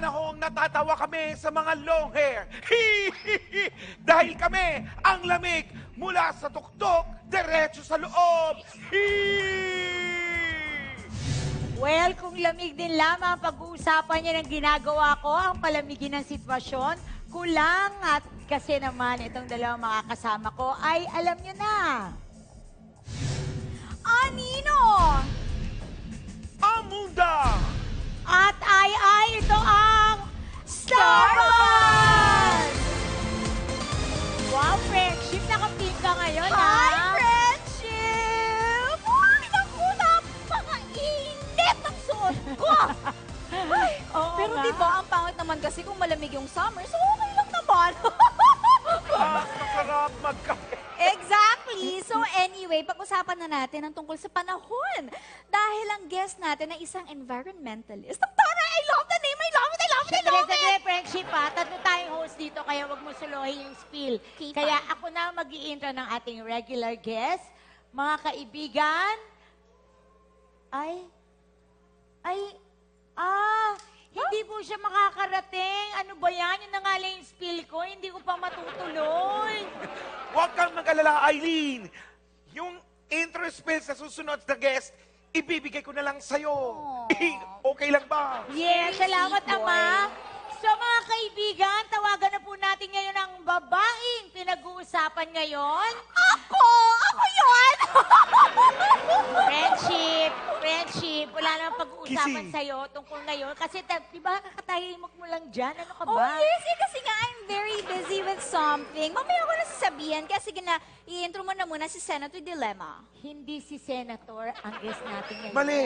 panahong natatawa kami sa mga long hair. Dahil kami ang lamig mula sa tuktok diretso sa loob. Well, kung lamig din lamang ang pag-uusapan niya ng ginagawa ko, ang palamigin ng sitwasyon, kulang at kasi naman itong dalawang makakasama ko ay alam niyo na. Anino! Ay ay ito ang Starbucks! Wow, friendship, nakapin ka ngayon, Hi, ha? friendship! Ay, naku, napaka-init ang suot ko! Ay, Oo pero di ba, ang pangit naman kasi kung malamig yung summer, so okay lang naman. Ah, masarap magkape. exactly. So anyway, pag-usapan na natin ang tungkol sa panahon. Dahil ang guest natin ay isang environmentalist. Ang Sandali, sandali, friendship ha. Tatlo tayong host dito, kaya wag mo suluhin yung spill. Okay, kaya ako na mag intro ng ating regular guest. Mga kaibigan, ay, ay, ah, hindi po siya makakarating. Ano ba yan? Yung nangalan yung spill ko, hindi ko pa matutuloy. Huwag kang mag-alala, Eileen. Yung intro spill sa susunod na guest, ibibigay ko na lang sa'yo. okay lang ba? Yes, salamat. Ama. So mga kaibigan, tawagan na po natin ngayon ang babaeng pinag-uusapan ngayon. Ako! Ako yun! Friendship, friendship. Wala namang pag-uusapan Kissy. sa'yo tungkol ngayon. Kasi, ta- di ba, kakatahimok mo lang dyan. Ano ka Oh, ba? yes, eh, kasi nga something. Mamaya ko na sasabihin kasi gina, i-intro mo na muna si Senator Dilemma. Hindi si Senator ang guest natin ngayon. Mali.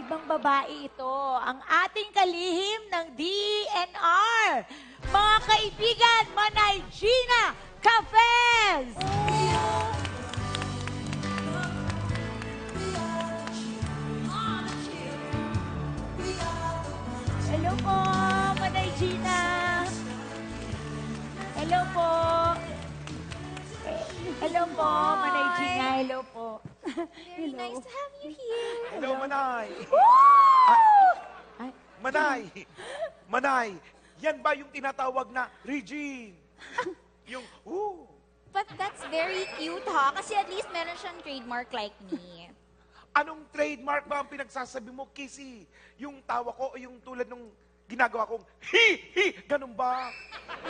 Ibang babae ito. Ang ating kalihim ng DNR. Mga kaibigan, Manay Gina Cafes! Hello Hello po, Manay Gina. Hello po. Very nice to have you here. Hello, Manay. Ay, Manay. Manay, yan ba yung tinatawag na Regine? Yung, ooh. But that's very cute, ha? Kasi at least meron siyang trademark like me. Anong trademark ba ang pinagsasabi mo, Kissy? Yung tawa ko o yung tulad nung ginagawa kong hi, hi, ganun ba?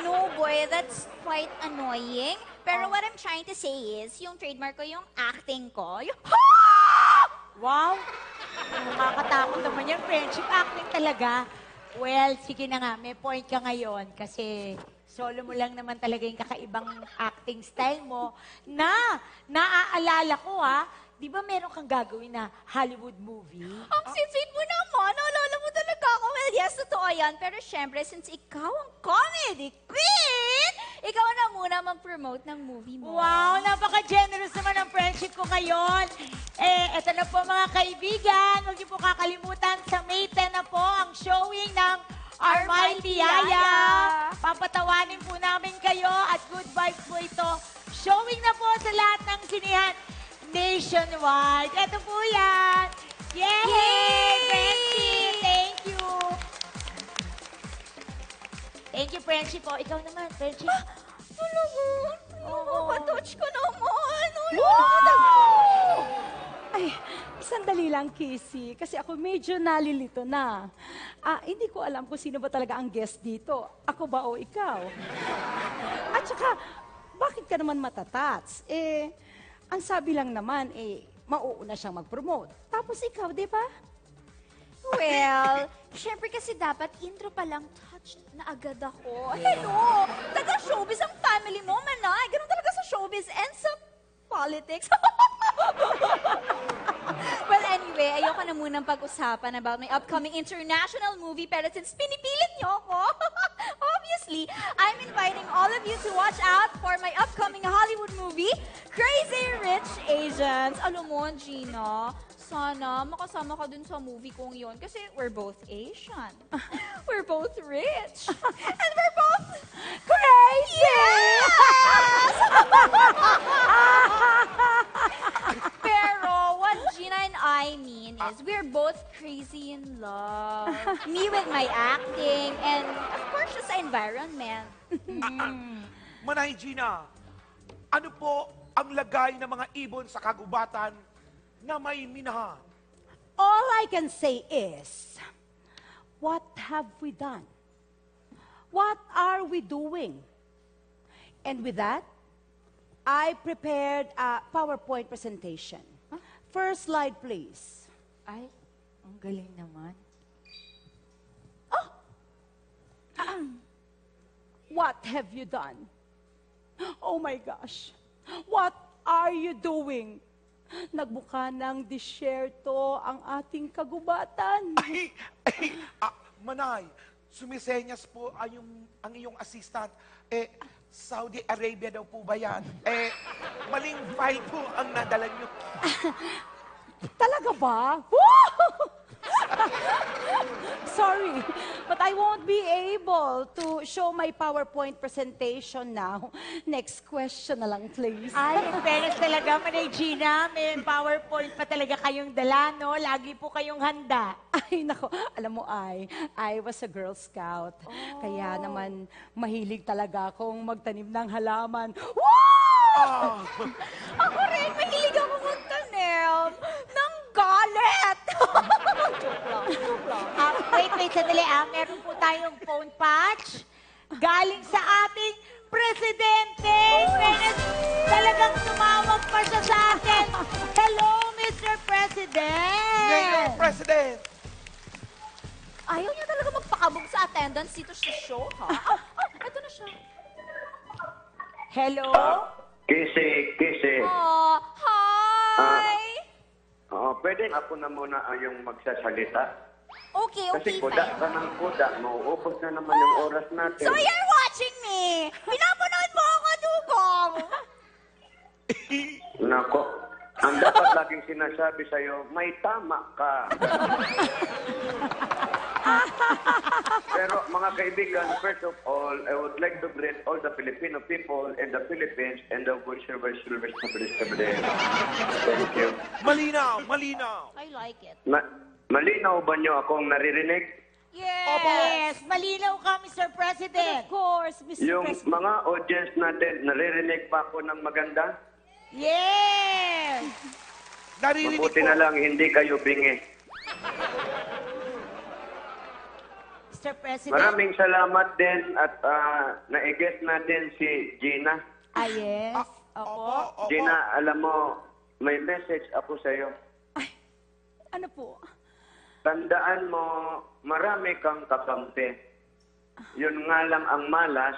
No, boy, that's quite annoying. Pero what I'm trying to say is, yung trademark ko, yung acting ko, yung Wow! Nakakatakot naman yan. Friendship acting talaga. Well, sige na nga, may point ka ngayon kasi solo mo lang naman talaga yung kakaibang acting style mo na naaalala ko ha, di ba meron kang gagawin na Hollywood movie? Ang sweet-sweet mo naman. Naalala mo talaga ako. Well, yes, totoo yan. Pero syempre, since ikaw ang comedy queen, ikaw na muna mag-promote ng movie mo. Wow, napaka-generous naman ang friendship ko ngayon. Eh, eto na po mga kaibigan. Huwag niyo po kakalimutan sa May 10 na po ang showing ng Our Mighty Yaya. Papatawanin po namin kayo at good vibes po ito. Showing na po sa lahat ng sinihan nationwide. Eto po yan. Yay! Yay! Friendship! Thank you. Thank you, friendship. O, ikaw naman, friendship. Talaga? Oo. Napatouch ko naman. Ay, sandali lang, Casey. Kasi ako medyo nalilito na. Ah, hindi ko alam kung sino ba talaga ang guest dito. Ako ba o ikaw? At saka, bakit ka naman matatats? Eh, ang sabi lang naman, eh, mauuna siyang mag-promote. Tapos ikaw, di ba? Well, syempre kasi dapat intro pa lang touched na agad ako. Hello! Taga-showbiz ang family mo, manay. Ganun talaga sa showbiz and sa politics. well, anyway, ayoko na munang pag-usapan about my upcoming international movie pero since pinipilit niyo ako, obviously, I'm inviting all of you to watch out for my upcoming Hollywood Rich Asians. Alam mo, Gina, sana makasama ka dun sa movie kong yon kasi we're both Asian. we're both rich. and we're both crazy! Yes! Pero what Gina and I mean is we're both crazy in love. Me with my acting, and of course, just the environment. Manay Gina, ano po ang lagay ng mga ibon sa kagubatan na may minahan? All I can say is, what have we done? What are we doing? And with that, I prepared a PowerPoint presentation. First slide, please. Ay, ang galing naman. What have you done? Oh my gosh. What are you doing? Nagbuka ng disyerto ang ating kagubatan. Ay, ay, ah, Manay, sumisenyas po ang, yung, ang iyong assistant. Eh, Saudi Arabia daw po ba yan? Eh, maling file po ang nadala niyo. Talaga ba? Woo! Sorry, but I won't be able to show my PowerPoint presentation now. Next question na lang, please. Ay, in fairness talaga, Manay Gina, may PowerPoint pa talaga kayong dala, no? Lagi po kayong handa. Ay, nako. Alam mo, ay, I was a Girl Scout. Kaya naman, mahilig talaga akong magtanim ng halaman. Woo! Ah, Ako rin, mahilig ako magtanim ng galit. joke lang, joke lang. Ah, wait, wait, sandali. Ah, meron po tayong phone patch galing sa ating presidente. Fairness, talagang tumawag pa siya sa atin. Hello, Mr. President! Mayor President! Ayaw niya talaga magpakabog sa attendance dito sa show, ha? Ah, ah, eto na siya. Hello? Kisi, kisi. Oh, hi! Oo, pwede ako na muna yung magsasalita. Okay, okay, Kasi kuda fine. ka ng kuda, mauubos na naman yung oras natin. So you're watching me! Pinapanood mo ako, Dugong! Nako, ang dapat laging sinasabi sa'yo, may tama ka. Pero mga kaibigan, first of all, I would like to greet all the Filipino people in the Philippines and the world service service Thank you. Malinaw, malinaw. I like it. Ma malinaw ba niyo akong naririnig? Yes! Yes, malinaw ka, Mr. Of President. course, Mr. Yung President. mga audience natin, naririnig pa ako ng maganda? Yes! Naririnig Mabuti po. na lang, hindi kayo bingi. Mr. President. Maraming salamat din at uh, na-guest natin si Gina. Ah, yes. Opo, Opo. opo. Gina, alam mo, may message ako sa'yo. Ano po? Tandaan mo, marami kang kakampi. Yun nga lang ang malas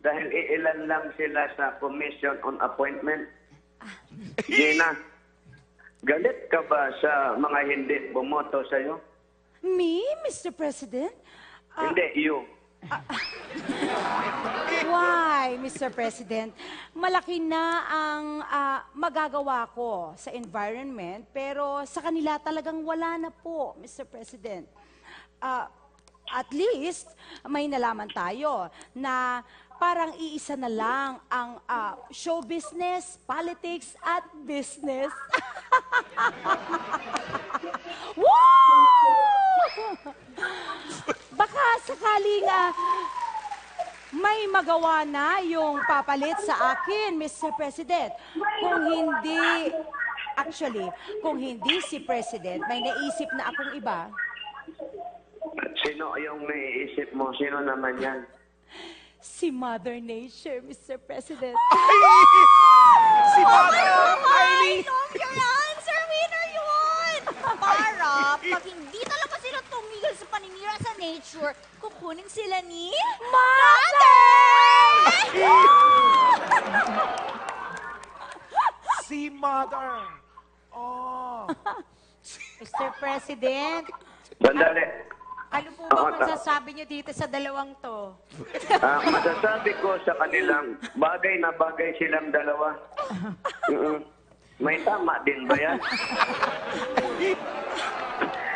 dahil iilan lang sila sa Commission on Appointment. Gina, galit ka ba sa mga hindi bumoto sa'yo? Me, Mr. President? Hindi, you. Why, Mr. President? Malaki na ang ah, magagawa ko sa environment, pero sa kanila talagang wala na po, Mr. President. Ah, at least, may nalaman tayo na parang iisa na lang ang ah, show business, politics, at business. Baka sakaling ah, may magawa na yung papalit sa akin, Mr. President. Kung hindi, actually, kung hindi si President, may naisip na akong iba. Sino yung naiisip mo? Sino naman yan? Si Mother Nature, Mr. President. Si Mother I Eileen! know your answer! Winner yun! Para, pag hindi talaga sila tumigil sa paninira sa nature, kukunin sila ni... Mother! Si Mother! Oh. Mr. President, Sandali. Ano po Ako, ba ta- masasabi niyo dito sa dalawang to? Ah, masasabi ko sa kanilang bagay na bagay silang dalawa. Mm-mm. May tama din ba yan?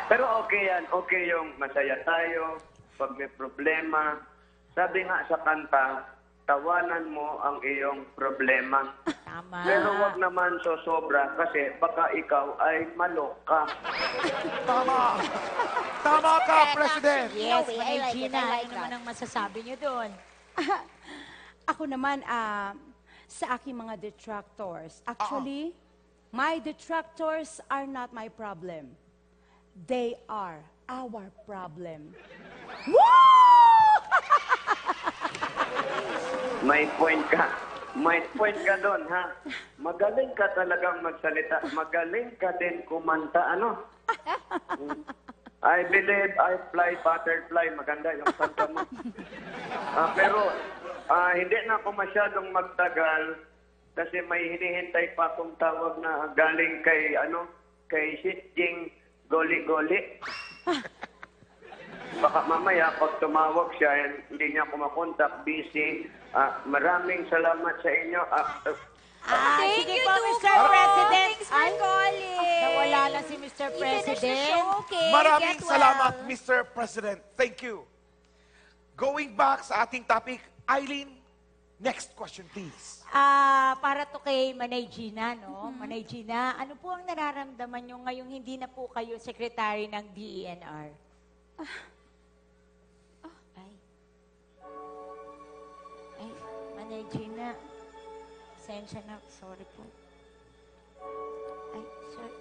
Pero okay yan. Okay yung masaya tayo pag may problema. Sabi nga sa kanta, tawanan mo ang iyong problema. Tama. Pero wag naman sosobra kasi baka ikaw ay maloka. Tama. Tama ka, President. Yes, No way, I like it, Gina. I like ano naman ang masasabi niyo doon? Ako naman, ah, sa aking mga detractors. Actually, my detractors are not my problem. They are our problem. May point ka. May point ka doon, ha? Magaling ka talagang magsalita. Magaling ka din kumanta, ano? I believe I fly butterfly. Maganda yung kanta mo. Ah, pero ah, hindi na ako masyadong magtagal kasi may hinihintay pa akong tawag na galing kay, ano, kay Sitjing Goli-Goli. Baka mamaya, pag tumawag siya, and hindi niya ako makontak, busy. Ah, maraming salamat sa inyo. Ah, ah, Ah, Thank sige you, po. Mr. President. Thanks for Ay, calling. Nawala na si Mr. We finished the President. show, okay? Maraming Get salamat, well. Mr. President. Thank you. Going back sa ating topic, Eileen, next question please. Ah, para to kay Manay Gina, no? Manay Gina, ano po ang nararamdaman nyo ngayong hindi na po kayo secretary ng DENR? Ay. Ay, Manay Gina. Pasensya na. Sorry po. Ay, sorry.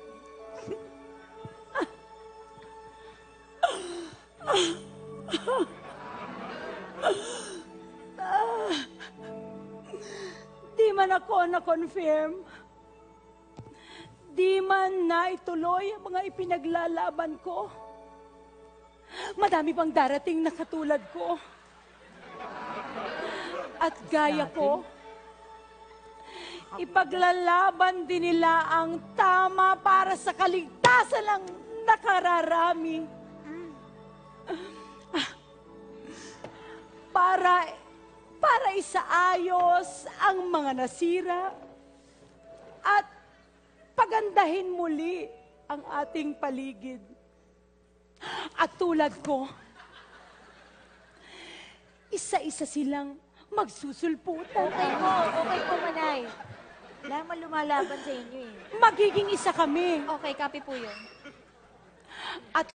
Di man ako na-confirm. Di man na ituloy ang mga ipinaglalaban ko. Madami pang darating na katulad ko. At gaya ko, ipaglalaban din nila ang tama para sa kaligtasan ng nakararami. Para para isaayos ang mga nasira at pagandahin muli ang ating paligid. At tulad ko, isa-isa silang magsusulputan. Okay po, okay po, Manay. Wala man lumalaban sa inyo eh. Magiging isa kami. Okay, copy po yun. At